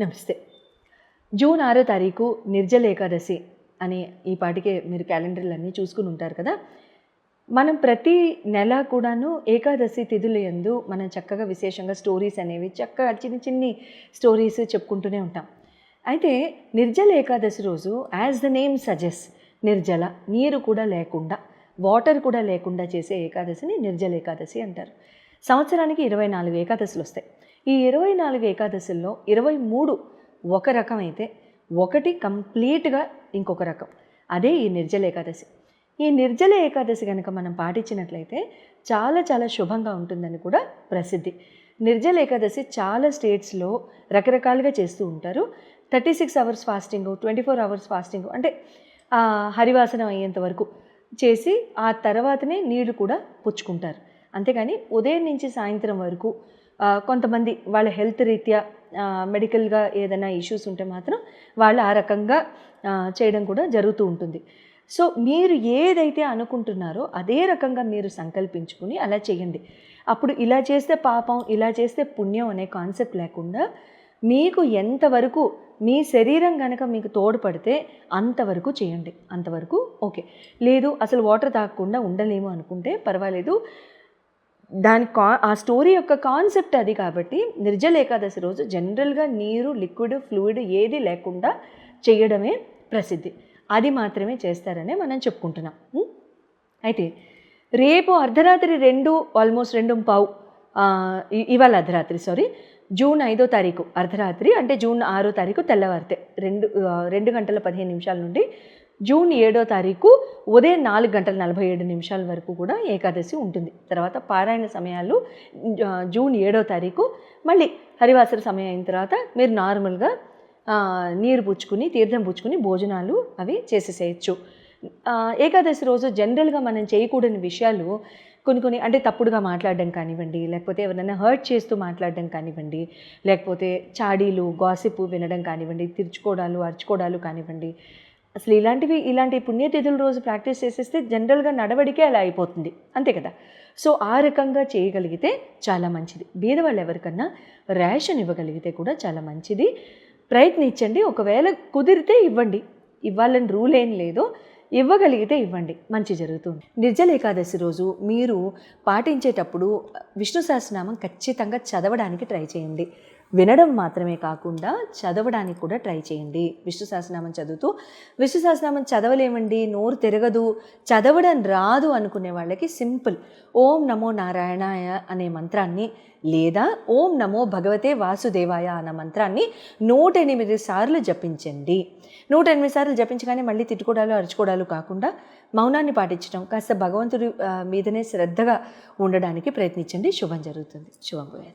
నమస్తే. జూన్ ఆరో తారీఖు నిర్జల ఏకాదశి అని ఈ పాటికే మీరు క్యాలెండర్లు అన్నీ చూసుకుని ఉంటారు కదా. మనం ప్రతి నెల కూడాను ఏకాదశి తిథుల యందు మనం చక్కగా విశేషంగా స్టోరీస్ అనేవి చక్కగా చిన్న చిన్ని స్టోరీస్ చెప్పుకుంటూనే ఉంటాం. అయితే నిర్జల ఏకాదశి రోజు as the name suggest Nirjala నీరు కూడా లేకుండా వాటర్ కూడా లేకుండా చేసే ఏకాదశిని నిర్జల ఏకాదశి అంటారు. సంవత్సరానికి ఇరవై నాలుగు ఏకాదశులు వస్తాయి ఈ ఇరవై నాలుగు ఏకాదశుల్లో ఇరవై మూడు ఒక రకం అయితే ఒకటి కంప్లీట్గా ఇంకొక రకం. అదే ఈ నిర్జల ఏకాదశి. ఈ నిర్జల ఏకాదశి కనుక మనం పాటించినట్లయితే చాలా చాలా శుభంగా ఉంటుందని కూడా ప్రసిద్ధి. నిర్జల ఏకాదశి చాలా స్టేట్స్లో రకరకాలుగా చేస్తూ ఉంటారు. Thirty six hours fasting twenty four hours fasting అంటే హరివాసనం అయ్యేంత వరకు చేసి ఆ తర్వాతనే నీళ్ళు కూడా పుచ్చుకుంటారు. అంతేగాని ఉదయం నుంచి సాయంత్రం వరకు కొంతమంది వాళ్ళ హెల్త్ రీత్యా మెడికల్గా ఏదైనా ఇష్యూస్ ఉంటే మాత్రం వాళ్ళు ఆ రకంగా చేయడం కూడా జరుగుతూ ఉంటుంది. సో మీరు ఏదైతే అనుకుంటున్నారో అదే రకంగా మీరు సంకల్పించుకుని అలా చేయండి. అప్పుడు ఇలా చేస్తే పాపం ఇలా చేస్తే పుణ్యం అనే కాన్సెప్ట్ లేకుండా మీకు ఎంతవరకు మీ శరీరం కనుక మీకు తోడ్పడితే అంతవరకు చేయండి. అంతవరకు ఓకే. లేదు అసలు వాటర్ తాగకుండా ఉండలేము అనుకుంటే పర్వాలేదు. దాని కా ఆ స్టోరీ యొక్క కాన్సెప్ట్ అది కాబట్టి నిర్జల ఏకాదశి రోజు జనరల్గా నీరు లిక్విడ్ ఫ్లూయిడ్ ఏది లేకుండా చేయడమే ప్రసిద్ధి. అది మాత్రమే చేస్తారనే మనం చెప్పుకుంటున్నాం. అయితే రేపు అర్ధరాత్రి రెండు ఆల్మోస్ట్ రెండు పావు ఇవాళ అర్ధరాత్రి సారీ జూన్ ఐదో తారీఖు అర్ధరాత్రి అంటే జూన్ ఆరో తారీఖు తెల్లవారితే రెండు రెండు గంటల పదిహేను నిమిషాల నుండి జూన్ ఏడో తారీఖు ఉదయం నాలుగు గంటల నలభై ఏడు నిమిషాల వరకు కూడా ఏకాదశి ఉంటుంది. తర్వాత పారాయణ సమయాలు జూన్ ఏడో తారీఖు. మళ్ళీ హరివాసర సమయం అయిన తర్వాత మీరు నార్మల్గా నీరు పుచ్చుకుని తీర్థం పుచ్చుకుని భోజనాలు అవి చేసేసేయచ్చు. ఏకాదశి రోజు జనరల్గా మనం చేయకూడని విషయాలు కొన్ని కొన్ని అంటే తప్పుడుగా మాట్లాడడం కానివ్వండి లేకపోతే ఎవరైనా హర్ట్ చేస్తూ మాట్లాడడం కానివ్వండి లేకపోతే చాడీలు గాసిప్ వినడం కానివ్వండి తిరుచుకోవడాలు అరుచుకోవడాలు కానివ్వండి అసలు ఇలాంటివి ఇలాంటి పుణ్యతిథుల రోజు ప్రాక్టీస్ చేసేస్తే జనరల్గా నడవడికే అలా అయిపోతుంది. అంతే కదా? సో ఆ రకంగా చేయగలిగితే చాలా మంచిది. బీదవాళ్ళు ఎవరికన్నా రేషన్ ఇవ్వగలిగితే కూడా చాలా మంచిది. ప్రయత్నించండి. ఒకవేళ కుదిరితే ఇవ్వండి. ఇవ్వాలని రూల్ ఏం లేదో. ఇవ్వగలిగితే ఇవ్వండి. మంచి జరుగుతుంది. నిర్జల ఏకాదశి రోజు మీరు పాటించేటప్పుడు విష్ణు సహస్రనామం ఖచ్చితంగా చదవడానికి ట్రై చేయండి. వినడం మాత్రమే కాకుండా చదవడానికి కూడా ట్రై చేయండి. విష్ణు సహస్రనామం చదువుతూ విష్ణు సహస్రనామం చదవలేమండి నోరు తిరగదు చదవడం రాదు అనుకునే వాళ్ళకి సింపుల్. ఓం నమో నారాయణాయ అనే మంత్రాన్ని లేదా ఓం నమో భగవతే వాసుదేవాయ అన్న మంత్రాన్ని నూట ఎనిమిది సార్లు జపించండి. నూట ఎనిమిది సార్లు జపించగానే మళ్ళీ తిట్టుకోవడాలు అరుచుకోవడాలు కాకుండా మౌనాన్ని పాటించడం కాస్త భగవంతుడి మీదనే శ్రద్ధగా ఉండడానికి ప్రయత్నించండి. శుభం జరుగుతుంది. శుభం